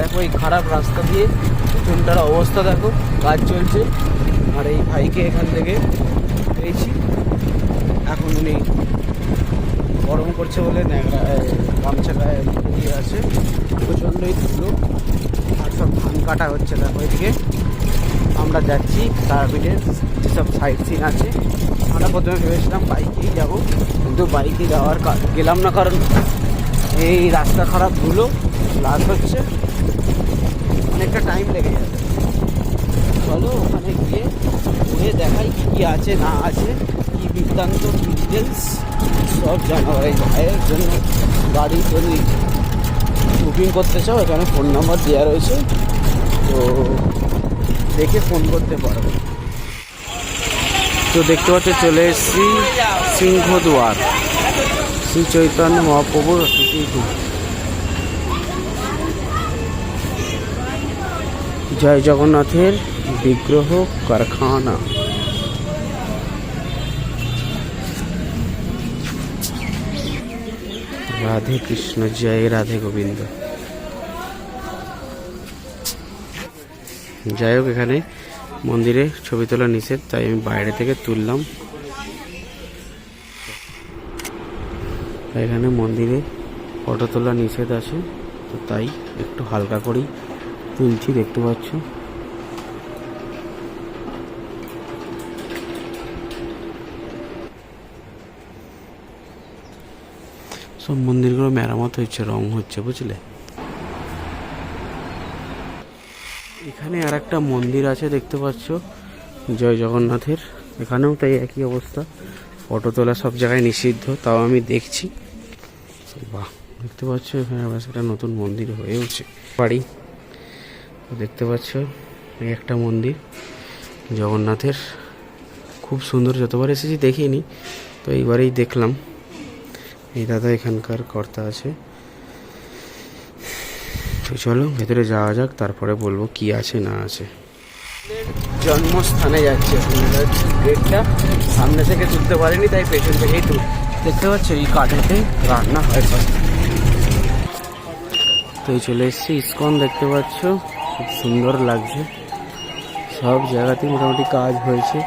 দেখো, এই খারাপ রাস্তা দিয়ে পেছনটার অবস্থা দেখো, কাজ চলছে। আর এই ভাইকে এখান থেকে পেয়েছি। এখন উনি গরম করছে বলে গামছা গায়ে আছে। প্রচণ্ডই ধুলো। আর সব ধান কাটা হচ্ছে দেখো এদিকে। আমরা যাচ্ছি তারাপীঠের যেসব সাইড সিন আছে। আমরা প্রথমে ভেবেছিলাম বাইকেই যাব, কিন্তু বাইকে যাওয়ার গেলাম না কারণ এই রাস্তা খারাপ, ধুলো। প্লাস হচ্ছে। অনেকটা টাইম লেগে যাবে। চলো ওখানে গিয়ে ঘুরে দেখাই কী কী আছে, না আছে, কী বৃত্তান্ত ডিটেলস সব জানাব। এই ভাইয়ের জন্য গাড়ি যদি বুকিং করতে চাও, এখানে ফোন নাম্বার দেওয়া রয়েছে। তো দেখে ফোন করতে পারো। তো দেখতে পাচ্ছ, চলে এসেছি সিংহদুয়ার। শ্রী চৈতন্য মহাপ্রভুর অতিথি জয় জগন্নাথের বিগ্রহ কারখানা। রাধে কৃষ্ণ, জয় রাধে গোবিন্দ। যাই হোক, এখানে মন্দিরে ছবি তোলা নিষেধ, তাই আমি বাইরে থেকে তুললাম। এখানে মন্দিরে ফটো তোলা নিষেধ আছে, তো তাই একটু হালকা করেই তুলছি, দেখতে পাচ্ছ? সব মন্দিরগুলো মেরামত হচ্ছে রং হচ্ছে, বুঝলে? এখানে আর একটা মন্দির আছে, দেখতে পাচ্ছ? জয় জগন্নাথের। এখানেও তাই একই অবস্থা। ফটো তোলা সব জায়গায় নিষিদ্ধ, তাও আমি দেখছি। বাহ, দেখতে পাচ্ছ এখানে আবার একটা নতুন মন্দির হয়ে উঠছে। বাড়ি। দেখতে পাচ্ছ এই একটা মন্দির। জগন্নাথের খুব সুন্দর যতবার এসেছি দেখিনি তো এইবারেই দেখলাম। এই দাদা এখানকার কর্তা আছে। তো চলো ভেতরে যাওয়া যাক তারপরে বলব কি আছে না আছে। জন্মস্থানে যাচ্ছে গেটটা সামনে থেকে তুলতে পারিনি তাই পেছন থেকেই তুল দেখতে পাচ্ছ এই কাঠেতে রান্না হয়। তো চলে এসেছি ইস্কন দেখতে পাচ্ছ। খুব সুন্দর লাগছে। সব জায়গাতেই মোটামুটি কাজ হয়েছে।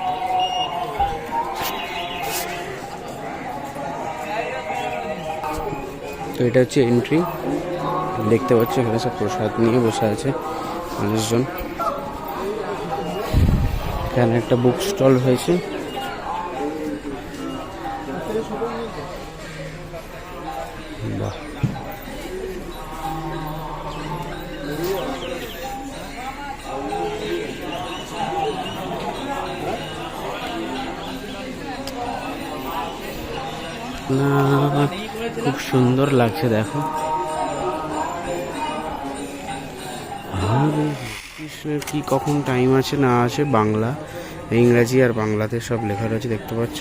তো এটা হচ্ছে এন্ট্রি দেখতে পাচ্ছ, এখানে সব প্রসাদ নিয়ে বসে আছে মানুষজন। এখানে একটা বুক স্টল হয়েছে। বাহ। না খুব সুন্দর লাগছে, দেখো। কৃষ্ণের কি কখন টাইম আছে না আছে, বাংলা, ইংরাজি আর বাংলাতে সব লেখা রয়েছে, দেখতে পাচ্ছ?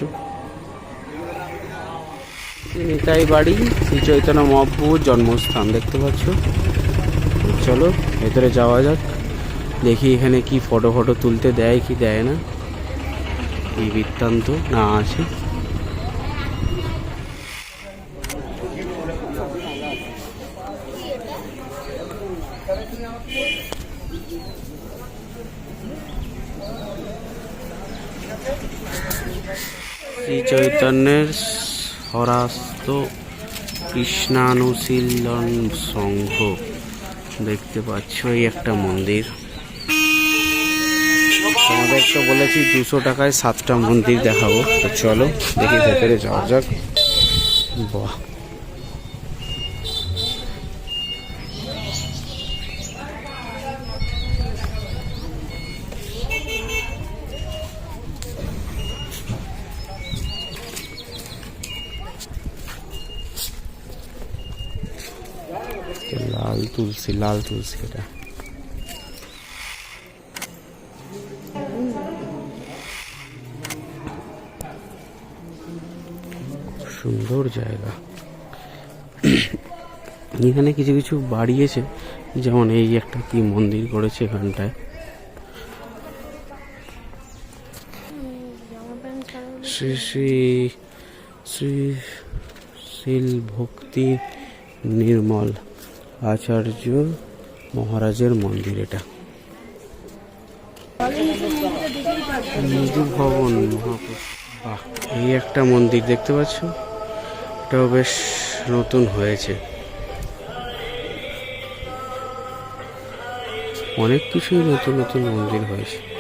নিতাই বাড়ি, শ্রী চৈতন্য মহাপ্রভুর জন্মস্থান, দেখতে পাচ্ছ? চলো, ভেতরে যাওয়া যাক। দেখি এখানে কি ফটো ফটো তুলতে দেয়, কি দেয় না। কি বৃত্তান্ত না আছে। শ্রী চৈতন্যের স্বরাস্ত কৃষ্ণানুশীলন সংঘ। দেখতে পাচ্ছ এই একটা মন্দির। তোমাদের তো বলেছি দুশো টাকায় সাতটা মন্দির দেখাবো। চলো, দেখি ভেতরে যাওয়া যাক। বাহ। তুলসী, লাল তুলসী এটা। সুন্দর জায়গা। এখানে কিছু কিছু বাড়িয়েছে যেমন এই একটা কি মন্দির করেছে এখানটায়। শ্রী শ্রী শ্রী শিল ভক্তি নির্মল। আচার্য মহারাজের মন্দির এটা। ভবন বাহ, এই একটা মন্দির দেখতে পাচ্ছ? এটাও বেশ নতুন হয়েছে। অনেক কিছুই নতুন নতুন মন্দির হয়েছে।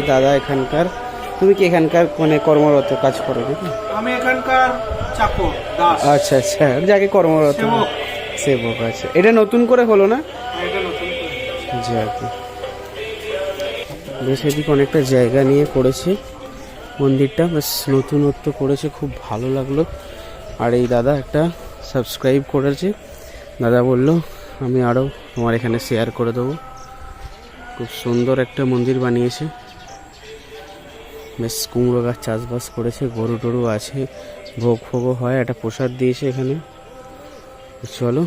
এই দাদা এখানকার। তুমি কি এখানকার মানে কর্মরত কাজ করো নাকি? আমি এখানকার চাকর দাস। আচ্ছা আচ্ছা। যাকে কর্মরত সেবক। আছে এটা নতুন করে হলো না? এটা নতুন করে। যাক। বেশ এদিকে অনেকটা জায়গা নিয়ে করেছে। মন্দিরটা বেশ নতুনত্ব করেছে খুব ভালো লাগল। আর এই দাদা একটা সাবস্ক্রাইব করেছে। দাদা বলল আমি আরও তোমার এখানে শেয়ার করে দেবো। খুব সুন্দর একটা মন্দির বানিয়েছে। বেশ কুমড়ো গাছ চাষবাস করেছে, গরু টরু আছে, ভোগ ফোগও হয়, একটা প্রসাদ দিয়েছে এখানে। চলো,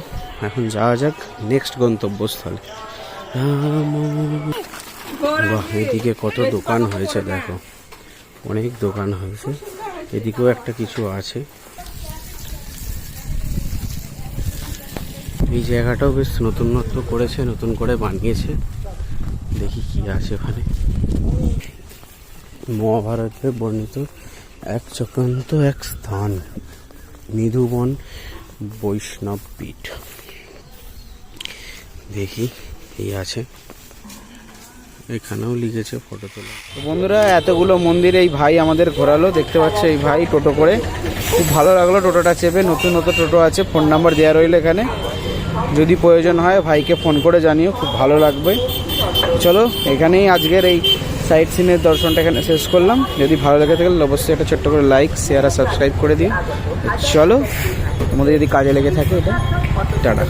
এখন যাওয়া যাক নেক্সট গন্তব্যস্থলে। বাহ, এদিকে কত দোকান হয়েছে, দেখো। অনেক দোকান হয়েছে, এদিকেও একটা কিছু আছে। এই জায়গাটাও বেশ নতুনত্ব করেছে, নতুন করে বানিয়েছে। দেখি কি আছে ওখানে মহাভারতে বর্ণিত এক চক্রান্ত এক স্থান মৃদুবন বৈষ্ণব পীঠ দেখি, এই আছে। এখানেও লিখেছে ফটো তোলা। বন্ধুরা, এতগুলো মন্দির এই ভাই আমাদের ঘোরালো, দেখতে পাচ্ছে এই ভাই টোটো করে। খুব ভালো লাগল টোটোটা চেপে, নতুন নতুন টোটো আছে ফোন নাম্বার দেওয়া রইল এখানে। যদি প্রয়োজন হয়, ভাইকে ফোন করে জানিও, খুব ভালো লাগবে। চলো, এখানেই আজকের এই সাইট সিনের দর্শনটা এখানে শেষ করলাম। যদি ভালো লেগে থাকে অবশ্যই একটা ছোট্ট করে লাইক শেয়ার আর সাবস্ক্রাইব করে দিও। চলো, তোমাদের যদি কাজে লেগে থাকে এটা, টাটা।